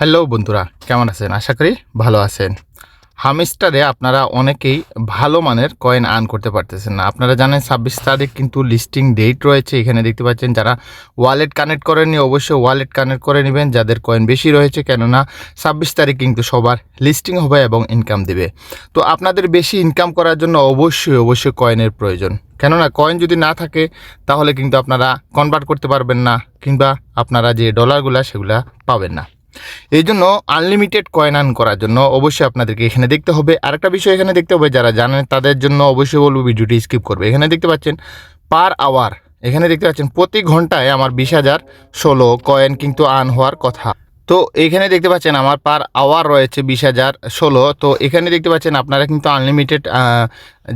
Hello বন্ধুরা, কেমন আছেন? আশা করি ভালো আছেন। হামিস্টারে আপনারা অনেকেই ভালো মানের কয়েন আর্ন করতে পারতেছেন না। আপনারা জানেন ছাব্বিশ তারিখ কিন্তু লিস্টিং ডেট রয়েছে। এখানে দেখতে পাচ্ছেন যারা ওয়ালেট কানেক্ট করেননি, অবশ্যই ওয়ালেট কানেক্ট করে নেবেন। যাদের কয়েন বেশি রয়েছে, কেননা ছাব্বিশ তারিখ কিন্তু সবার লিস্টিং হবে এবং ইনকাম দেবে। তো আপনাদের বেশি ইনকাম করার জন্য অবশ্যই অবশ্যই কয়েনের প্রয়োজন। কেননা কয়েন যদি না থাকে, তাহলে কিন্তু আপনারা কনভার্ট করতে পারবেন না, কিংবা আপনারা যে ডলারগুলা সেগুলা পাবেন না। এই জন্য আনলিমিটেড কয়েন আর্ন করার জন্য অবশ্যই আপনাদেরকে এখানে দেখতে হবে। আরেকটা বিষয় এখানে দেখতে হবে, যারা জানেন তাদের জন্য অবশ্যই বলব ভিডিওটি স্কিপ করবে। এখানে দেখতে পাচ্ছেন পার আওয়ার এখানে দেখতে পাচ্ছেন প্রতি ঘন্টায় আমার বিশ হাজার ষোলো কয়েন কিন্তু আর্ন হওয়ার কথা। তো এখানে দেখতে পাচ্ছেন আমার পার আওয়ার রয়েছে বিশ হাজার ষোলো, তো এখানে দেখতে পাচ্ছেন আপনারা কিন্তু আনলিমিটেড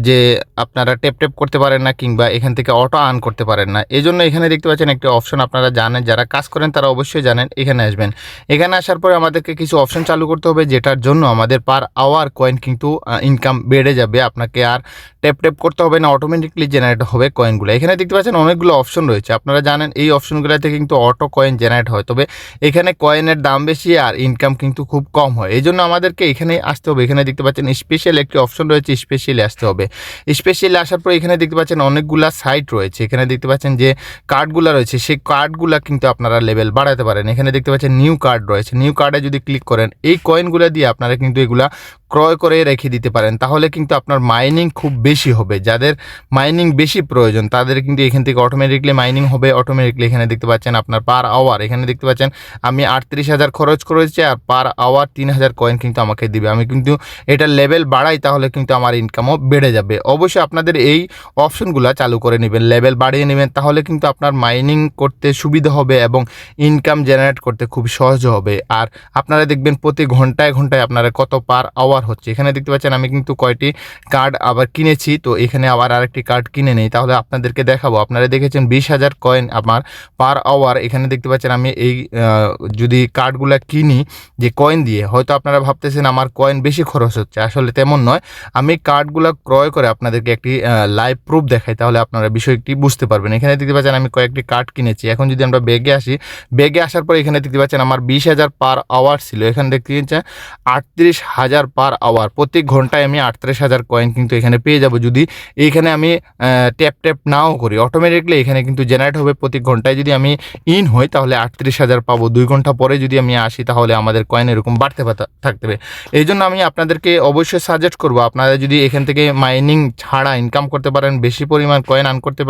যে আপনারা টেপ টেপ করতে পারেন না কিংবা এখান থেকে অটো আর্ন করতে পারেন না এই জন্য এখানে দেখতে পাচ্ছেন একটি অপশন আপনারা জানেন, যারা কাজ করেন তারা অবশ্যই জানেন, এখানে আসবেন। এখানে আসার পরে আমাদেরকে কিছু অপশন চালু করতে হবে, যেটার জন্য আমাদের পার আওয়ার কয়েন কিন্তু ইনকাম বেড়ে যাবে, আপনাকে আর টেপ টেপ করতে হবে না অটোমেটিকলি জেনারেট হবে কয়েনগুলো এখানে দেখতে পাচ্ছেন অনেকগুলো অপশন রয়েছে, আপনারা জানেন এই অপশনগুলোতে কিন্তু অটো কয়েন জেনারেট হয়, তবে এখানে কয়েনের দাম বেশি আর ইনকাম কিন্তু খুব কম হয় এই জন্য আমাদেরকে এখানে আসতে হবে। এখানে দেখতে পাচ্ছেন স্পেশাল একটি অপশন রয়েছে স্পেশালি আসতে হবে। স্পেশালি আসার পর এখানে দেখতে পাচ্ছেন অনেকগুলা সাইট রয়েছে। এখানে দেখতে পাচ্ছেন যে কার্ডগুলো রয়েছে, সেই কার্ডগুলো কিন্তু আপনারা লেভেল বাড়াতে পারেন। এখানে দেখতে পাচ্ছেন নিউ কার্ড রয়েছে। নিউ কার্ডে যদি ক্লিক করেন, এই কয়েনগুলো দিয়ে আপনারা কিন্তু এগুলা ক্রয় করে রেখে দিতে পারেন, তাহলে কিন্তু আপনার মাইনিং খুব বেশি হবে। যাদের মাইনিং বেশি প্রয়োজন, তাদের কিন্তু এখান থেকে অটোমেটিকলি মাইনিং হবে। অটোমেটিকলি এখানে দেখতে পাচ্ছেন আপনার পার আওয়ার এখানে দেখতে পাচ্ছেন আমি আটত্রিশ হাজার খরচ করেছি আর পার আওয়ার তিন হাজার কয়েন কিন্তু আমাকে দিবে। আমি কিন্তু এটা লেভেল বাড়াই, তাহলে কিন্তু আমার ইনকামও বেড়ে যাবে। অবশ্যই আপনাদের এই অপশনগুলো চালু করে নেবেন লেভেল বাড়িয়ে নেবেন, তাহলে কিন্তু আপনার মাইনিং করতে সুবিধা হবে এবং ইনকাম জেনারেট করতে খুব সহজ হবে। আর আপনারা দেখবেন প্রতি ঘন্টায় ঘন্টায় আপনারা কত পার আওয়ার হচ্ছে। এখানে দেখতে পাচ্ছেন আমি কিন্তু কয়টি কার্ড আবার কিনেছি, তো এখানে আবার আরেকটি কার্ড কিনে নেই। তাহলে আপনাদেরকে দেখাবো। আপনারা দেখেছেন বিশ হাজার কয়েন আমার পার আওয়ার এখানে দেখতে পাচ্ছেন আমি এই যদি কার্ডগুলো কিনি যে কয়েন দিয়ে, হয়তো আপনারা ভাবতেছেন আমার কয়েন বেশি খরচ হচ্ছে। আসলে তেমন নয়। আমি কার্ডগুলো ক্রয় করে আপনাদেরকে একটি লাইভ প্রুফ দেখাই, তাহলে আপনারা বিষয়টি বুঝতে পারবেন। এখানে দেখতে পাচ্ছেন আমি কয়েকটি কার্ড কিনেছি। এখন যদি আমরা বেগে আসি বেগে আসার পর এখানে দেখতে পাচ্ছেন আমার বিশ হাজার পার আওয়ার ছিল। এখানে দেখতে পাচ্ছেন আটত্রিশ হাজার পার আওয়ার প্রতি ঘন্টায় আমি আটত্রিশ হাজার কয়েন কিন্তু এখানে পেয়ে যাব। যদি এইখানে আমি ট্যাপ ট্যাপ নাও করি অটোমেটিকলি এখানে কিন্তু জেনারেট হবে প্রতি ঘন্টায়। যদি আমি ইন হই, তাহলে আটত্রিশ হাজার পাবো। দুই ঘণ্টা পরে যদি আমি আসি, তাহলে আমাদের কয়েন এরকম বাড়তে থাকতে হবে এই জন্য আমি আপনাদেরকে অবশ্যই সাজেস্ট করব, আপনারা যদি এখান থেকে মাইনিং ছাড়া ইনকাম করতে পারেন, বেশি পরিমাণ কয়েন আন করতে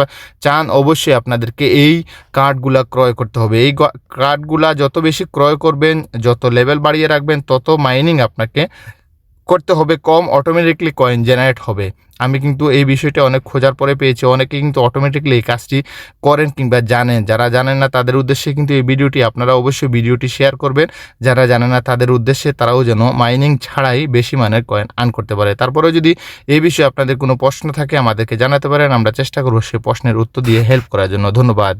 চান, অবশ্যই আপনাদেরকে এই কার্ডগুলা ক্রয় করতে হবে। এই কার্ডগুলা যত বেশি ক্রয় করবেন, যত লেভেল বাড়িয়ে রাখবেন, তত মাইনিং আপনাকে করতে হবে, কম অটোমেটিকলি কয়েন জেনারেট হবে। আমি কিন্তু এই বিষয়টা অনেক খোঁজার পরে পেয়েছি। অনেকে কিন্তু অটোমেটিকলি এই কাজটি করেন কিংবা জানেন। যারা জানেন না তাদের উদ্দেশ্যে কিন্তু এই ভিডিওটি আপনারা অবশ্যই ভিডিওটি শেয়ার করবেন। যারা জানে না তাদের উদ্দেশ্যে তারাও যেন মাইনিং ছাড়াই বেশি মানের কয়েন আর্ন করতে পারে। তারপরেও যদি এই বিষয়ে আপনাদের কোনো প্রশ্ন থাকে আমাদেরকে জানাতে পারেন। আমরা চেষ্টা করব সেই প্রশ্নের উত্তর দিয়ে হেল্প করার জন্য। ধন্যবাদ।